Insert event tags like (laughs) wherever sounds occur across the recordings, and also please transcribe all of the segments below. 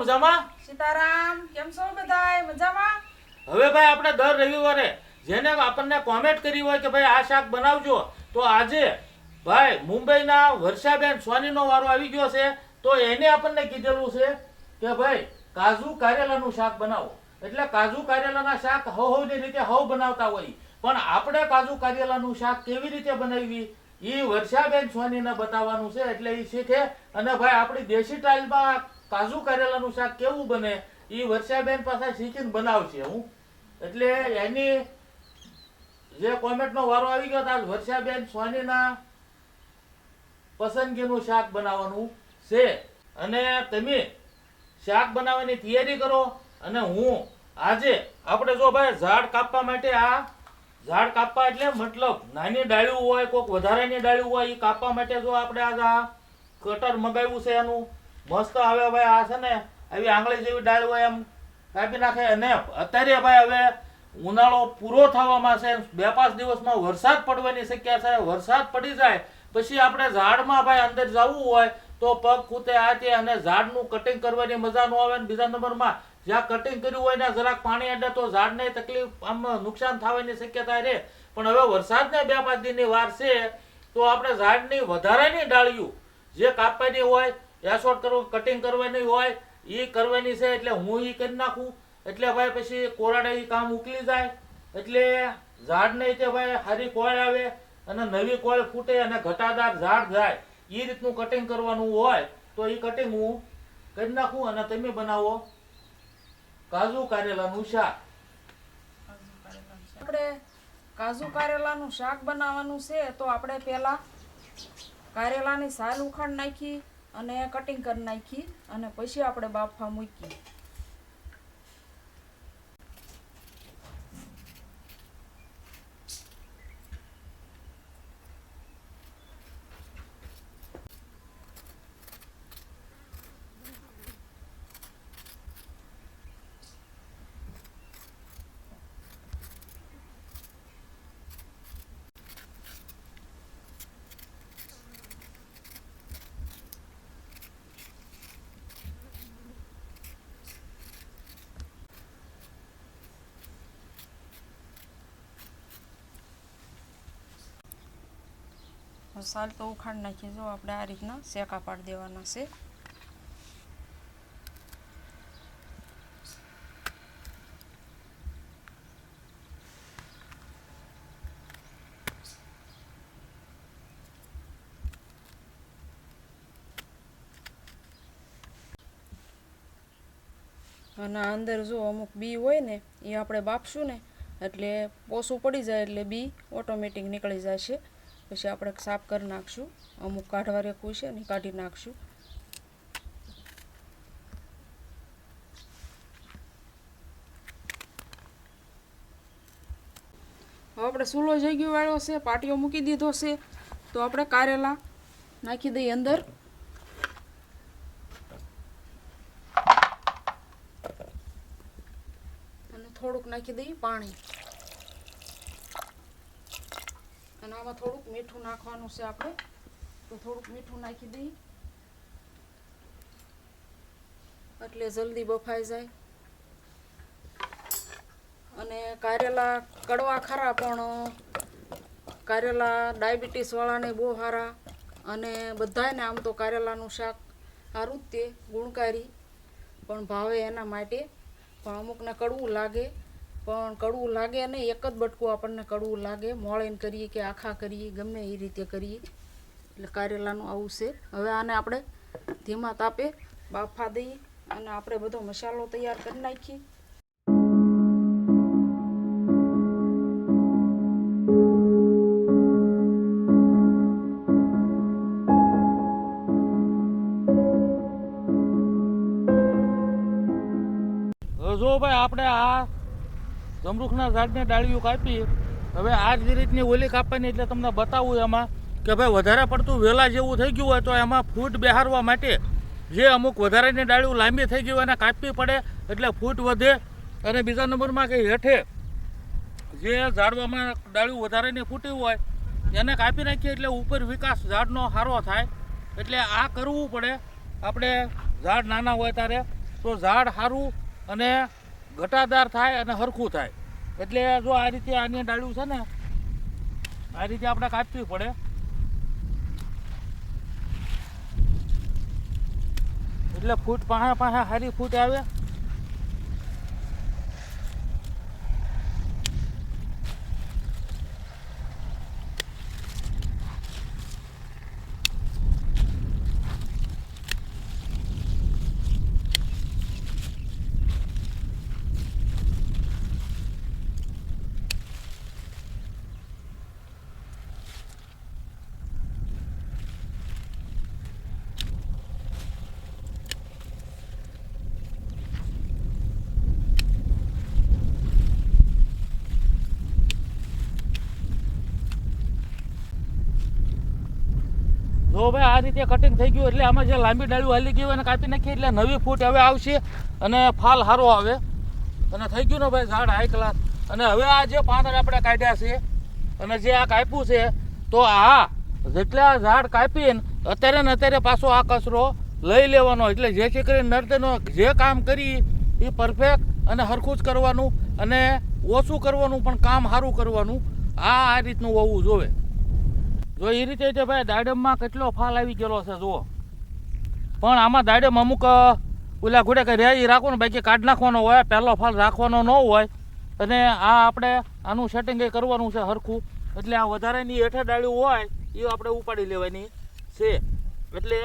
મજામાં? સીતારામ કેમ છો બધાય? મજામાં? હવે ભાઈ આપણે દર રવિવારે જેને આપણને કોમેન્ટ કરી હોય કે ભાઈ આ શાક બનાવજો તો આજે ભાઈ મુંબઈના વર્ષાબેન સોનીનો વારો આવી ગયો છે તો એને આપણને કીધેલું છે કે ભાઈ કાજુ કારેલાનું શાક બનાવો. એટલે કાજુ કારેલાના શાક હવ હવની રીતે હવ બનાવતા હોય. પણ આપણે કાજુ કારેલાનું શાક કેવી રીતે બનાવવી એ વર્ષાબેન સોનીને બતાવવાનું છે એટલે એ શીખે. અને ભાઈ આપણી દેશી સ્ટાઇલમાં કાજુ કારેલાનું શાક કેવું બને? એ વર્ષાબેન પાસે શીખીને બનાવશે, હું? એટલે એની જે કોમેન્ટનો વારો આવી ગયો આજ વર્ષાબેન સ્વામીના પસંદગીનું શાક બનાવવાનું છે. અને તમે શાક બનાવવાની તૈયારી કરો અને હું આજે આપણે જો ભાઈ ઝાડ કાપવા માટે આ ઝાડ કાપવા એટલે મતલબ નાની ડાળીઓ હોય, કોઈક વધારાની ડાળીઓ હોય એ કાપવા માટે જો આપણે આજ આ કટર મગાવ્યું છે એનું મસ્ત આવે ભાઈ આ છે ને, આવી આંગળી જેવી ડાળ હોય એમ કાપી નાખે. અને અત્યારે ભાઈ હવે ઉનાળો પૂરો થવામાં છે. બે પાંચ દિવસમાં વરસાદ પડવાની શક્યતા છે. વરસાદ પડી જાય, પછી આપણે ઝાડમાં ભાઈ અંદર જવું હોય તો પગ ખૂતે આ તે અને ઝાડનું કટિંગ કરવાની મજા ન આવે. બીજા નંબરમાં જ્યાં કટિંગ કર્યું હોય ને જરાક પાણી અડે તો ઝાડને તકલીફ આમ નુકસાન થવાની શક્યતા રહે. પણ હવે વરસાદને બે પાંચ દિનની વાર છે, તો આપણે ઝાડની વધારાની ડાળીઓ જે કાપવાની હોય એસોટ કરવું કટિંગ કરવાની હોય. એ કરવાની છે એટલે હું એ કરી નાખું. એટલે ભાઈ પછી કોરાડે એ કામ ઉકલી જાય. એટલે ઝાડને તે ભાઈ સારી કોળ આવે અને નવી કોળ ફૂટે અને ઘટાદાર ઝાડ જાય. એ રીતનું કટિંગ કરવાનું હોય તો એ કટિંગ હું કરી નાખું અને તમે બનાવો. કાજુ કારેલાનું શાક. આપણે કાજુ કારેલાનું શાક બનાવવાનું છે તો આપણે પહેલા કારેલાની સાલ ઉખાડ નાખી. અને કટિંગ કરી નાખી અને પછી આપણે બાફા મૂકી સાલ તો ઉખાડ નાખી જો આપણે આ રીતના શેકા પાડી દેવાના છે. અને અંદર જો અમુક બી હોય ને, એ આપણે બાફશું ને, એટલે પોસું પડી જાય એટલે બી ઓટોમેટિક નીકળી જાય છે પછી આપણે સાફ કરી નાખશું. અમુક કાઢવા રેખવું છે ને કાઢી નાખશું. હવે આપણે સૂલો જગ્યો વાળ્યો છે પાટીઓ મૂકી દીધો છે. તો આપણે કારેલા નાખી દઈએ અંદર. અને થોડુંક નાખી દઈએ પાણી. અને આમાં થોડુંક મીઠું નાખવાનું છે આપણે. તો થોડુંક મીઠું નાખી દઈએ એટલે જલ્દી બફાઈ જાય. અને કારેલા કડવા ખરા પણ, કારેલા ડાયાબિટીસવાળાને બહુ સારા અને બધાને આમ તો કારેલાનું શાક સારું જ તે, ગુણકારી. પણ ભાવે એના માટે. પણ અમુકને કડવું લાગે. પણ કડવું લાગે નહીં, એક જ બટકું આપણને કડવું લાગે. મોળેન કરીએ કે આખા કરીએ, ગમે એ રીતે કરીએ. એટલે કારેલાનું આવું છે. હવે આને આપણે ધીમા તાપે બાફા દઈએ અને આપણે બધો મસાલો તૈયાર કરી નાખીએ. જો ભાઈ આપણે આ જમરૂખના ઝાડને ડાળીઓ કાપી. હવે આ જ રીતની ઓલી કાપવાની એટલે તમને બતાવું એમાં કે ભાઈ વધારે પડતું વેલા જેવું થઈ ગયું હોય તો એમાં ફૂટ બેહારવા માટે જે અમુક વધારાની ડાળીઓ લાંબી થઈ ગઈ હોય એને કાપવી પડે એટલે ફૂટ વધે. અને બીજા નંબરમાં કે હેઠે જે ઝાડવામાં ડાળીઓ વધારાની ફૂટી હોય એને કાપી નાખીએ એટલે ઉપર વિકાસ ઝાડનો સારો થાય. એટલે આ કરવું પડે. આપણે ઝાડ નાના હોય ત્યારે તો ઝાડ સારું અને ઘટાદાર થાય અને હરખું થાય. એટલે જો આ રીતે આની ડાળ્યું છે ને, આ રીતે આપણે કાપવી પડે. એટલે ફૂટ પાસે પાસે સારી ફૂટ આવે. જો ભાઈ આ રીતે કટિંગ થઈ ગયું એટલે આમાં જે લાંબી ડાળીઓ હાલી ગઈ હોય એને કાપી નાખીએ એટલે નવી ફૂટ હવે આવશે અને ફાલ સારો આવે. અને થઈ ગયું ને ભાઈ ઝાડ હાઈ ક્લાસ અને હવે આ જે પાંદડા આપણે કાઢ્યા છે, અને જે આ કાપ્યું છે, તો આ જેટલા ઝાડ કાપીને અત્યારે ને અત્યારે પાછો આ કચરો લઈ લેવાનો. એટલે જેથી કરીને નર્તનો જે કામ કરી, એ પરફેક્ટ અને હરખું જ કરવાનું અને ઓછું કરવાનું પણ કામ સારું કરવાનું. આ આ રીતનું હોવું જોવે જો એ રીતે છે ભાઈ, દાડમમાં કેટલો ફાલ આવી ગયેલો છે, જુઓ. પણ આમાં દાડમ અમુક ઓલા ઘોડે કે એ રાખો ને બાકી કાઢ નાખવાનો હોય, પહેલો ફાલ રાખવાનો ન હોય. અને આ આપણે આનું સેટિંગ કરવાનું છે હરખું. એટલે આ વધારેની હેઠે ડાળ્યું હોય એ આપણે ઉપાડી લેવાની છે. એટલે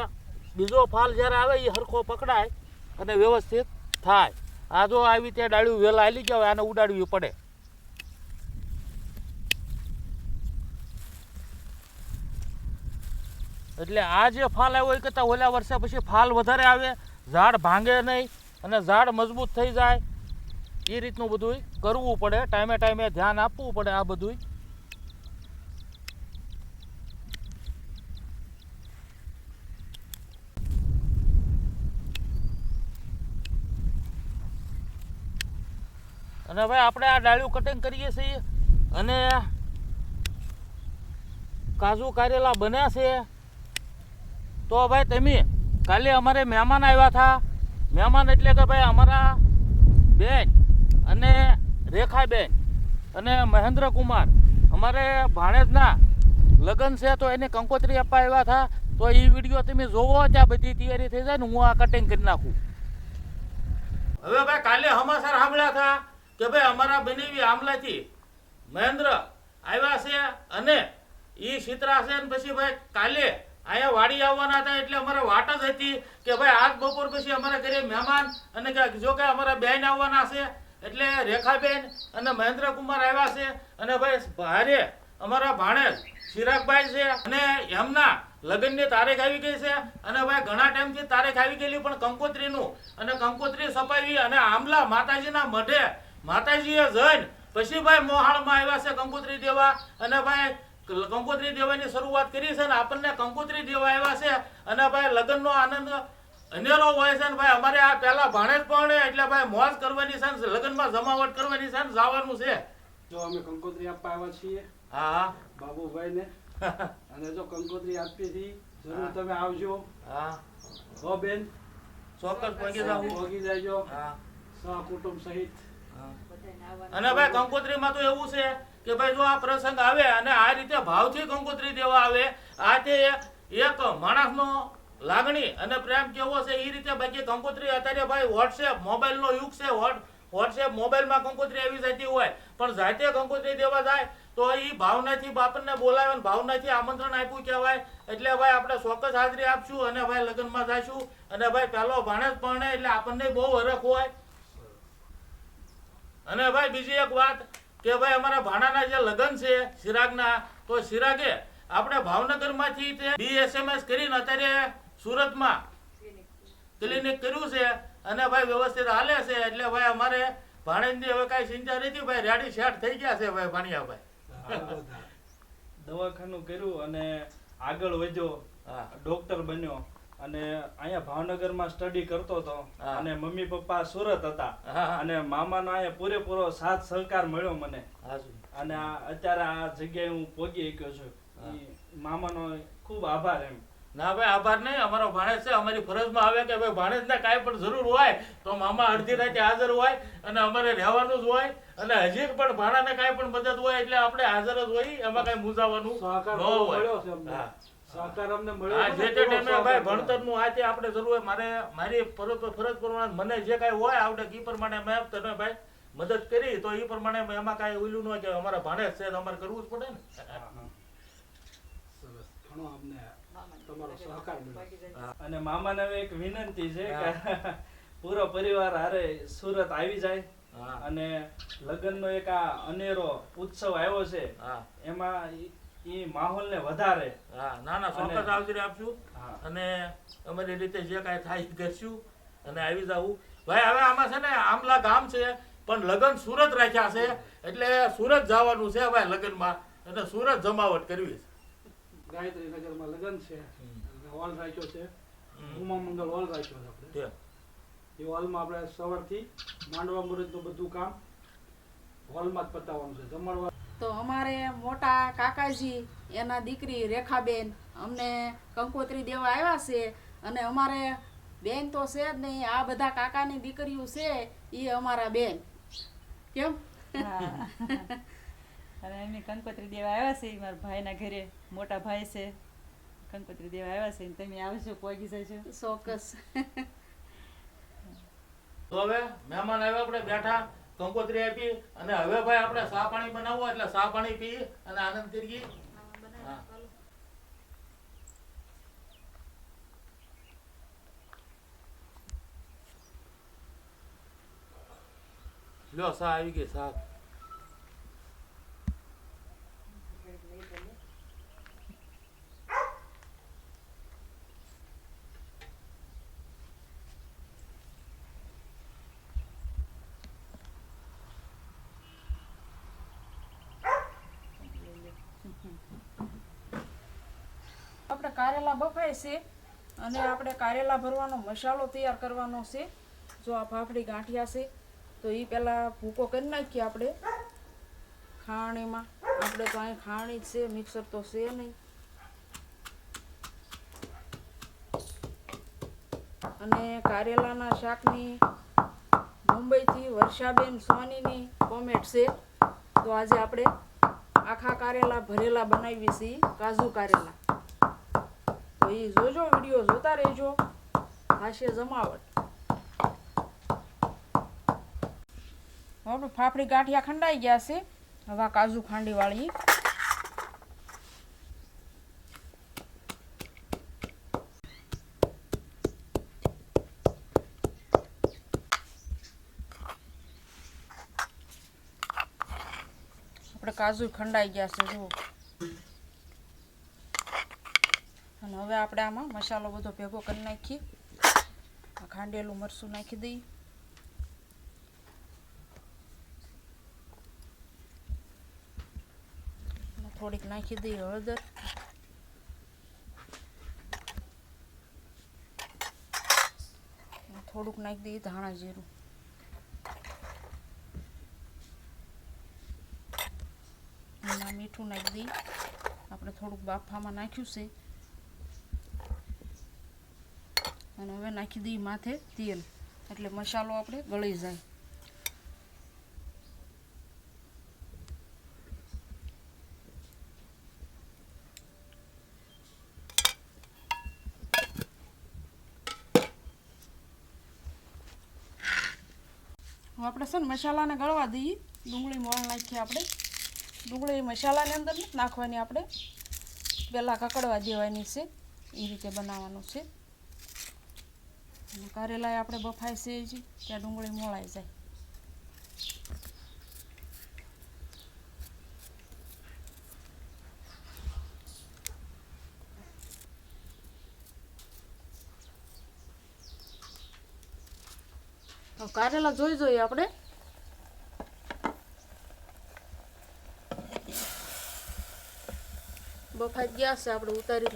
બીજો ફાલ જ્યારે આવે એ હરખો પકડાય અને વ્યવસ્થિત થાય. આ જો આવી રીતે ડાળ્યું વહેલા આવી ગયા હોય, આને ઉડાડવી પડે. એટલે આ જે ફાલ આવ્યો એ કરતાં ઓલા વર્ષે પછી ફાલ વધારે આવે, ઝાડ ભાંગે નહીં અને ઝાડ મજબૂત થઈ જાય. એ રીતનું બધું કરવું પડે, ટાઈમે ટાઈમે ધ્યાન આપવું પડે આ બધું અને ભાઈ આપણે આ ડાળિયું કટિંગ કરીએ છીએ અને કાજુ કારેલા બન્યા છે. તો ભાઈ તમે કાલે અમારે મહેમાન આવ્યા હતા મહેમાન એટલે કે ભાઈ અમારા બેન અને રેખાબેન અને મહેન્દ્ર કુમાર અમારે ભાણેજના લગ્ન છે તો એને કંકોત્રી આપવા આવ્યા હતા તો એ વીડિયો તમે જોવો, ત્યાં બધી તૈયારી થઈ જાય ને હું આ કટિંગ કરી નાખું. હવે ભાઈ કાલે સમાચાર સાંભળ્યા હતા કે ભાઈ અમારા બનેવી આમલાથી મહેન્દ્ર આવ્યા છે અને એ શીતરા છે ને પછી ભાઈ કાલે અહીંયા વાડી આવવાના હતા એટલે અમારે વાટ જ હતી કે ભાઈ આજ બપોર પછી અમારા ઘરે મહેમાન અને જો કે અમારા બેન આવવાના છે, એટલે રેખાબેન અને મહેન્દ્ર કુમાર આવ્યા છે અને ભાઈ ભારે અમારા ભાણેજ ચિરાગભાઈ છે અને એમના લગ્નની તારીખ આવી ગઈ છે અને ભાઈ ઘણા ટાઈમથી તારીખ આવી ગયેલી, પણ કંકોત્રીનું અને કંકોત્રી સપાવી અને આમલા માતાજીના મઢે માતાજીએ જઈને પછી ભાઈ મોહાળમાં આવ્યા છે કંકોત્રી દેવા અને ભાઈ કંકોત્રી દેવાની શરૂઆત કરી છે ને આપણને કંકોત્રી દેવા આવ્યા છે અને ભાઈ લગ્નનો આનંદ અનેરો હોય છે ને ભાઈ અમારે આ પહેલા ભાણે જ પણ એટલે ભાઈ મોજ કરવાની છે ને લગ્નમાં જમાવટ કરવાની છે ને જવાનું છે. જો અમે કંકોત્રી આપવા આવ્યા છીએ હા હા. બાબુભાઈને અને જો કંકોત્રી આપી હતી જરૂર તમે આવજો. હા. હો બેન. ચોક્કસ પગી જાવ પગી જાયજો હા. સહકુટુંબ સહિત. અને ભાઈ કંકોત્રીમાં તો એવું છે કે ભાઈ જો આ પ્રસંગ આવે અને આ રીતે ભાવથી કંકોત્રી દેવા આવે, આ તે એક માણસનો લાગણી અને પ્રેમ કેવો છે એ રીતે બાકી કંકોત્રી અત્યારે ભાઈ વોટ્સએપ મોબાઈલનો યુગ છે વોટ વોટ્સએપ મોબાઈલમાં કંકોત્રી આવી જતી હોય, પણ જાતે કંકોત્રી દેવા જાય તો એ ભાવનાથી બાપને બોલાવે અને ભાવનાથી આમંત્રણ આપ્યું કહેવાય. એટલે ભાઈ આપણે ચોક્કસ હાજરી આપશું અને ભાઈ લગ્નમાં જઈશું અને ભાઈ પહેલો ભાણેજ પરણે એટલે આપણને બહુ હરખ હોય. અને ભાઈ બીજી એક વાત કે ભાઈ અમારા ભાણાના જે લગ્ન છે સિરાગના તો સિરાગે આપણે ભાવનગરમાંથી તે બીએસએમએસ કરીને અત્યારે સુરતમાં ક્લિનિક કર્યું છે અને ભાઈ વ્યવસ્થિત હાલે છે. એટલે ભાઈ અમારે ભાણેજની હવે કાંઈ ચિંતા નથી ભાઈ રેડી સેટ થઈ ગયા છે ભાઈ ભાણિયાભાઈ. દવાખાનું કર્યું અને આગળ વધ્યો. ડોક્ટર બન્યો. અને અહીંયા ભાવનગરમાં સ્ટડી કરતો હતો અને મમ્મી પપ્પા સુરત હતા. અને મામાનો અહીંયા પૂરેપૂરો સાથ સહકાર મળ્યો મને. અને અત્યારે આ જગ્યાએ હું પહોંચી શક્યો છું. મામાનો ખૂબ આભાર એમ. ના ભાઈ આભાર નહીં. અમારો ભાણેજ છે. અમારી ફરજમાં આવે કે ભાઈ ભાણેજને કાંઈ પણ જરૂર હોય તો મામા અડધી રાતે હાજર હોય અને અમારે રહેવાનું જ હોય. અને હજી પણ ભાણાને કાંઈ પણ મદદ હોય એટલે આપણે હાજર જ હોય. એમાં કાંઈ મૂંઝાવાનું ન હોય. સહકાર અમને મળ્યો જે ને, તે ટાઈમે ભાઈ ભણતરનું આ આપણે જરૂર મારે મારી ફરજ ફરજ પ્રમાણે મને જે કાંઈ હોય આવડે એ પ્રમાણે મેં તને ભાઈ મદદ કરી તો એ પ્રમાણે એમાં કાંઈ ઓલું ન કે અમારા ભાણેજ છે અમારે કરવું જ પડે ને. હા, હા. સરસ. ઘણો અમને તમારો સહકાર મળ્યો. અને મામાને એક વિનંતી છે કે (laughs) પૂરો પરિવાર હારે સુરત આવી જાય. અને અને લગ્નનો એક આ અનેરો ઉત્સવ આવ્યો છે. એમાં ઈ- માહોલ ને વધારે. હા ના ના ચોક્કસ હાજરી આપશું. હા. અને અમારી રીતે જે કાંઈ થાય એ કરશું. અને આવી જાવું ભાઈ હવે આમાં છે ને આમલા ગામ છે પણ લગ્ન સુરત રાખ્યા છે. એટલે સુરત જવાનું છે ભાઈ લગ્નમાં. એટલે સુરત જમાવટ કરવી છે. ગાયત્રી નગરમાં લગ્ન છે. હોલ રાખ્યો છે. ઉમા મંગલ હોલ રાખ્યો છે આપણે. એ હોલમાં આપણે સવારથી માંડવા મુહૂર્તનું બધું કામ હોલમાં જ પતાવવાનું છે. જમણવાર તો અમારે મોટા કાકાજી એના દીકરી રેખાબેન અમને કંકોત્રી દેવા આવ્યા છે અને અમારે બેન તો છે જ નહીં આ બધા કાકાની દીકરીઓ છે એ અમારા બેન. કેમ? અને એમની કંકોત્રી દેવા આવ્યા છે મારા ભાઈના ઘરે. મોટા ભાઈ છે કંકોત્રી દેવા આવ્યા છે તમે આવશો પહોંચી જશો ચોક્કસ. તો હવે મહેમાન આવ્યા આપણે બેઠા. કંકોત્રી આપી અને હવે ભાઈ આપણે સા પાણી બનાવવું એટલે સા પાણી પી અને આનંદ કરીએ. લ્યો સા આવી ગઈ સા આપણે કારેલા બફાય છે અને આપણે કારેલા ભરવાનો મસાલો તૈયાર કરવાનો છે. જો આ ફાફડી ગાંઠિયા છે, તો એ પહેલાં ભૂકો કરી નાખીએ આપણે. ખાણીમાં. આપણે તો અહીં ખાણી જ છે, મિક્સર તો છે નહીં. અને કારેલાના શાકની મુંબઈથી વર્ષાબેન સોનીની કોમેન્ટ છે. તો આજે આપણે આખા કારેલા ભરેલા બનાવી છીએ, કાજુ કારેલા. એ જોજો, વીડિયો જોતા રહેજો. હાશે જમાવટ. આપણે ફાફડી ગાંઠિયા ખંડાઈ ગયા છે. હવે કાજુ ખાંડી વાળી. આપણે કાજુ ખંડાઈ ગયા છે, જુઓ. હવે આપણે આમાં મસાલો બધો ભેગો કરી નાખીએ. ખાંડેલું મરચું નાખી દઈએ. થોડીક નાખી દઈએ હળદર. થોડુંક નાખી દઈએ ધાણા જીરું. મીઠું નાખી દઈએ. આપણે થોડુંક બાફામાં નાખ્યું છે. અને હવે નાખી દઈએ માથે તેલ. એટલે મસાલો આપણે ગળી જાય. આપણે છે ને મસાલાને ગળવા દઈએ. ડુંગળી મોળ નાખીએ આપણે. ડુંગળી મસાલાની અંદર નાખવાની આપણે. પહેલાં કકડવા દેવાની છે. એ રીતે બનાવવાનું છે. અને આપણે બફાય છે ત્યાં ડુંગળી મોળાઈ જાય. કારેલા જોઈ જોઈએ આપણે. બફાઈ ગયા છે આપણે, ઉતારી જ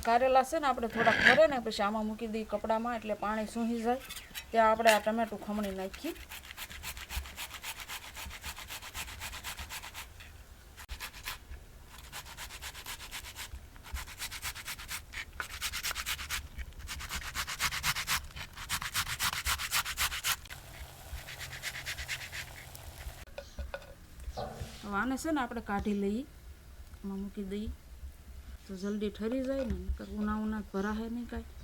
અને કારેલા છે ને આપણે થોડાક ભરે ને પછી આમાં મૂકી દઈએ કપડામાં, એટલે પાણી સૂહી જાય. ત્યાં આપણે આ ટમેટું ખમણી નાખીએ હવે આને છે ને આપણે કાઢી લઈએ. આમાં મૂકી દઈએ. તો જલ્દી ઠરી જાય ને ઉના ઉના ભરાહે નહીં કાંઈ.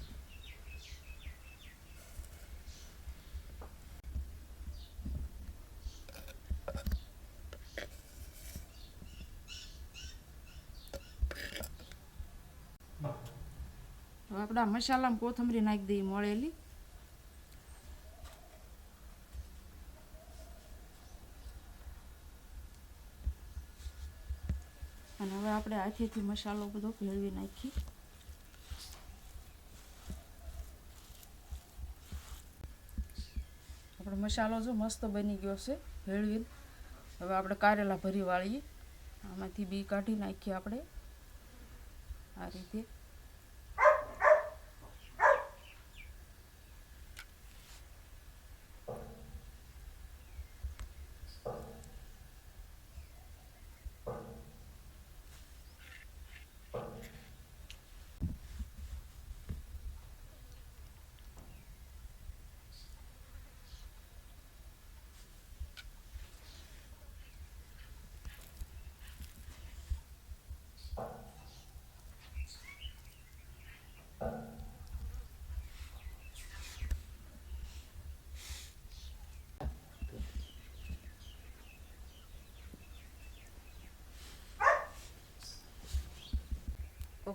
આપડા મસાલામાં કોથમરી નાખી દઈએ મળેલી અને હવે આપણે હાથેથી મસાલો બધો ભેળવી નાખી. આપણે મસાલો જો મસ્ત બની ગયો છે, ભેળવીને. હવે આપણે કારેલા ભરી વાળીએ. આમાંથી બી કાઢી નાખીએ આપણે. આ રીતે.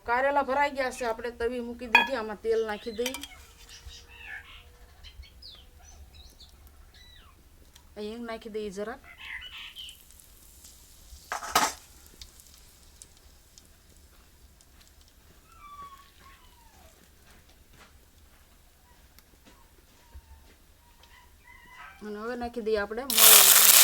કારેલા ભરાઈ ગયા છે. આપણે તવી મૂકી દીધી. આમાં તેલ નાખી દઈ. હિંગ નાખી દઈએ જરાક અને હવે નાખી દઈએ આપણે મોળેલી ડુંગળી.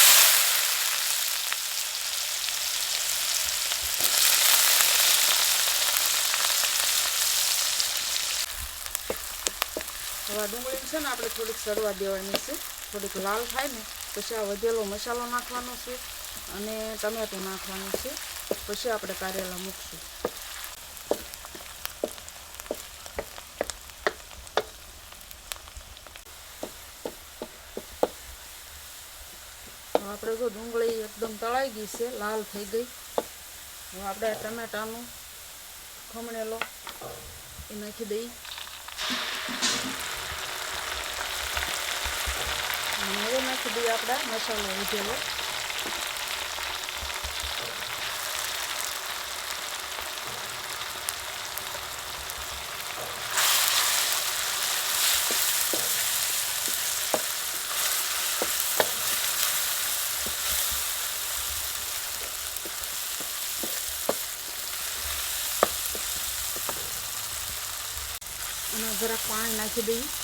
આ ડુંગળી છે ને આપણે થોડીક સડવા દેવાની છે. થોડીક લાલ થાય ને, પછી આ વધેલો મસાલો નાખવાનો છે અને ટમેટું નાખવાનું છે. પછી આપણે કારેલા મૂકશું. આપણે જો ડુંગળી એકદમ તળાઈ ગઈ છે, લાલ થઈ ગઈ. હવે આપણે ટમેટાનું ખમણેલો એ નાખી દઈએ. અને હવે નાખી દઈએ આપણે મસાલો ઉધેલો અને જરાક પાણી નાખી દઈએ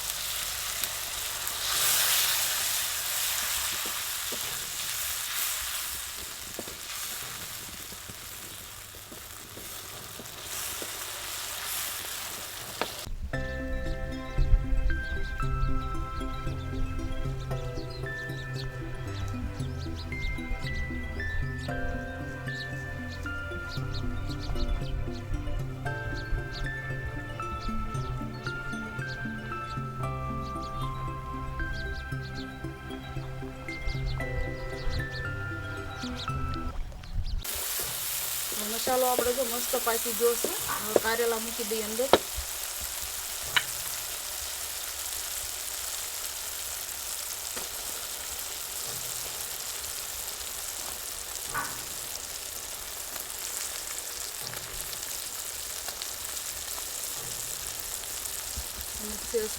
મસાલો આપણે જો મસ્ત પાકી ગયો કારેલા મૂકી દઈએ અંદર.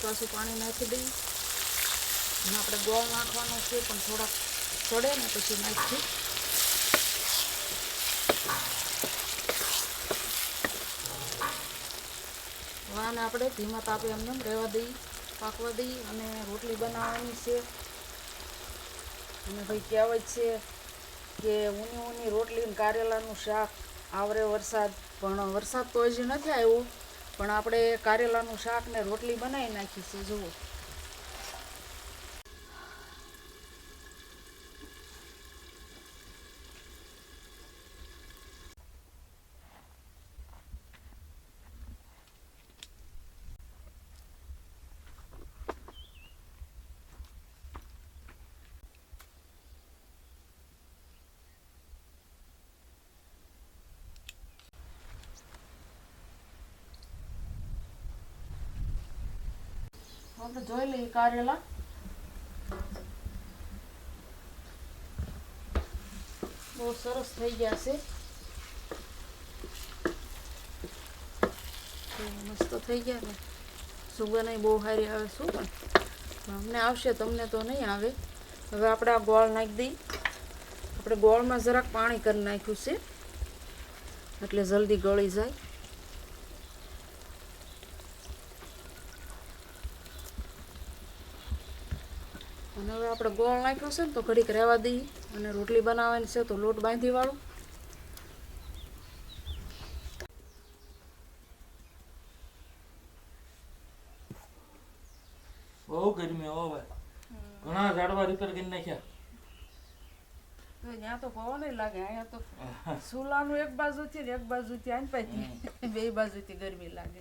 પાછું પાણી નાખી દઈએ. અને આપણે ગોળ નાખવાનો છે, પણ થોડાક ચડે ને પછી નાખીએ હવે આને આપણે ધીમા તાપે એમને એમ રહેવા દઈએ પાકવા દઈએ અને રોટલી બનાવવાની છે. અને ભાઈ કહેવત છે કે ઊની ઊની રોટલી કારેલાનું શાક આવરે વરસાદ, પણ વરસાદ તો હજી નથી આવ્યો, પણ આપણે કારેલાનું શાક ને રોટલી બનાવી નાખી છે, જુઓ. આપણે જોઈ લઈએ કારેલા બહુ સરસ થઈ ગયા છે. મસ્ત થઈ ગયા ને સુગંધ બહુ સારી આવે શું પણ અમને આવશે, તમને તો નહીં આવે. હવે આપણે આ ગોળ નાખી દઈ આપણે ગોળમાં જરાક પાણી કરી નાખ્યું છે. એટલે જલ્દી ગળી જાય અને હવે આપણે ગોળ નાખ્યો છે ને તો ઘડીક રહેવા દઈએ. અને રોટલી બનાવવાની છે તો લોટ બાંધી વાળું બહુ ગરમી હો ભાઈ ઘણા ઝાડવા રિપેર કરી નાખ્યા. તો ત્યાં તો પવન લાગે અહીંયા તો સુલાનું એક બાજુથી ને એક બાજુથી આન પાઈથી બે બાજુથી ગરમી લાગે.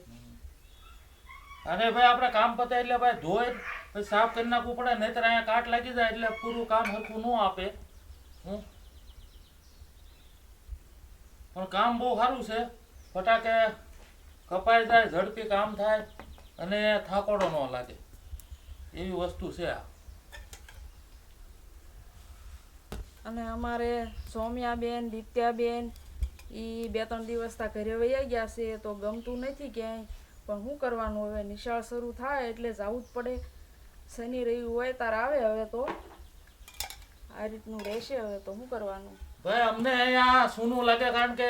અને ભાઈ, આપણે કામ પતે એટલે ભાઈ ધોઈ, પછી સાફ કરી નાખવું પડે, નહીતર અહીંયા કાટ લાગી જાય એટલે પૂરું કામ હરખું ન આપે. હું? પણ કામ બહુ સારું છે. ફટાકે કપાઈ જાય, ઝડપી કામ થાય, અને થાકોડો ન લાગે. એવી વસ્તુ છે આ. અને અમારે સૌમ્યાબેન, દિત્યાબેન એ બે ત્રણ દિવસ તા ઘરે વૈયા ગયા છે, તો ગમતું નથી ક્યાંય. પણ શું કરવાનું હવે? નિશાળ શરૂ થાય એટલે જવું જ પડે. શનિ રહી હોય તાર આવે હવે તો. આ રીતનું રહેશે હવે તો શું કરવાનું. ભાઈ, અમને અહીંયા સૂનું લાગે કારણ કે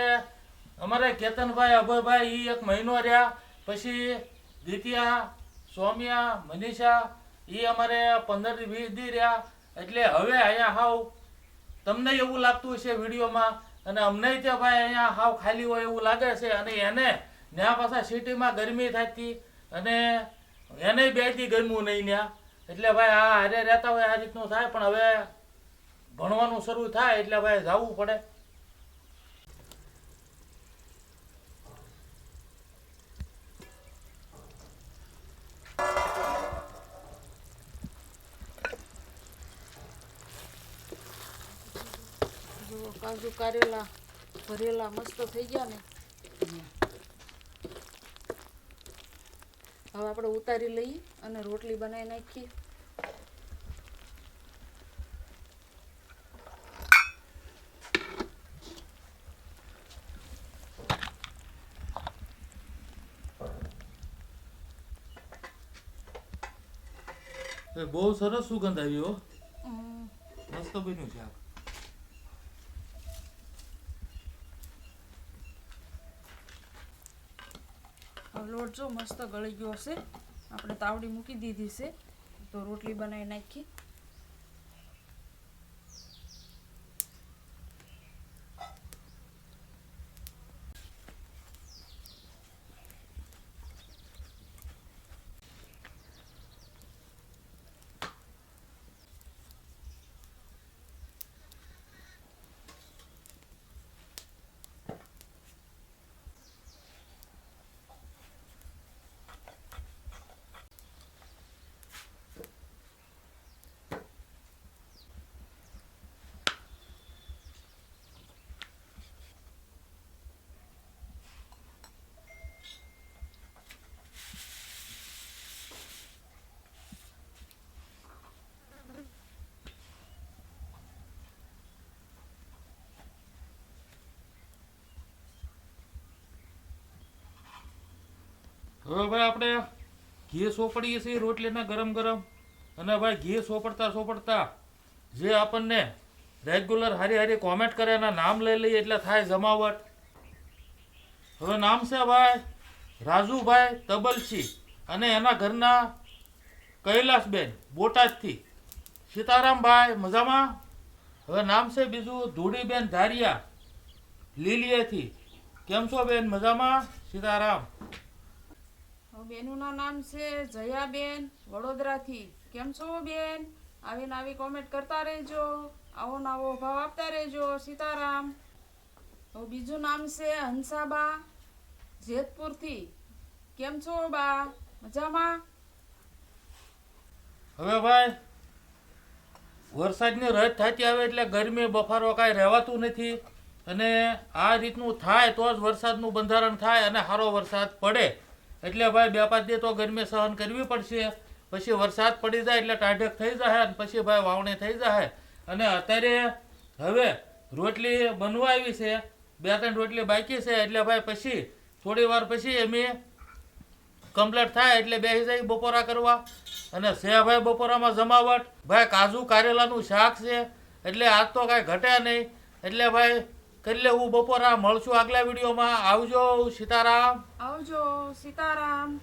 અમારે કેતનભાઈ, અભયભાઈ ઈ એક મહિનો રહ્યા. પછી દિત્યા, સૌમ્યા, મનીષા ઈ અમારે પંદર વીસ દી રહ્યા. એટલે હવે અહીંયા હાવ તમને એવું લાગતું હશે વિડીયોમાં અને અમને ત્યાં ભાઈ અહીંયા હાવ ખાલી હોય એવું લાગે છે અને એને ત્યાં પાછા સિટીમાં ગરમી થતી અને એને બેથી ગરમું નહીં ત્યાં એટલે ભાઈ આ હારે રહેતા હોય આ રીતનું થાય, પણ હવે ભણવાનું શરૂ થાય એટલે ભાઈ જવું પડે. કાજુ કારેલા ભરેલા મસ્ત થઈ ગયા ને. હવે આપણે ઉતારી લઈએ અને રોટલી બનાવી નાખીએ. બહુ સરસ સુગંધ આવી હો. મસ્ત બન્યું છે આ. જો મસ્ત ગળી ગયો હશે. આપણે તાવડી મૂકી દીધી છે. તો રોટલી બનાવી નાખી. હવે ભાઈ આપણે ઘી સોપડીએ છીએ રોટલીના ગરમ ગરમ. અને ભાઈ ઘી સોપડતા સોપડતા જે આપણને રેગ્યુલર હારી હારી કોમેન્ટ કરે એના નામ લઈ લઈએ એટલે થાય જમાવટ. હવે નામ છે ભાઈ રાજુભાઈ તબલસી અને એના ઘરના કૈલાસબેન બોટાદથી. સીતારામભાઈ, મજામાં? હવે નામ છે બીજું ધૂળીબેન ધારિયા લીલીએથી કેમ છો બેન? મજામાં? સીતારામ. બેનુના નામ છે જયાબેન વડોદરાથી. કેમ છો બેન? આવીને આવી કોમેન્ટ કરતા રહેજો. આવો નવો ભાવ આપતા રહેજો, સીતારામ. હવે બીજું નામ છે હંસાબા, જેતપુરથી. કેમ છો બા? મજામાં? હવે ભાઈ, વરસાદની રજ થતી આવે એટલે ગરમી, બફારો કાંઈ રહેવાતું નથી. અને આ રીતનું થાય તો જ વરસાદનું બંધારણ થાય અને સારો વરસાદ પડે. એટલે ભાઈ બે પાંચ દે તો ગરમી સહન કરવી પડશે. પછી વરસાદ પડી જાય એટલે ટાઢક થઈ જાય અને પછી ભાઈ વાવણી થઈ જાય અને અત્યારે હવે રોટલી બનવા આવી છે. બે ત્રણ રોટલી બાકી છે એટલે ભાઈ પછી થોડી વાર પછી એમ કમ્પ્લીટ થાય એટલે બેસી જાય બપોરા કરવા. અને છે ભાઈ બપોરામાં જમાવટ. ભાઈ કાજુ કારેલાનું શાક છે. એટલે આજ તો કાંઈ ઘટે નહીં. એટલે ભાઈ કરી લેવું બપોરા મળશું આગલા વિડીયોમાં. આવજો સીતારામ. આવજો સીતારામ.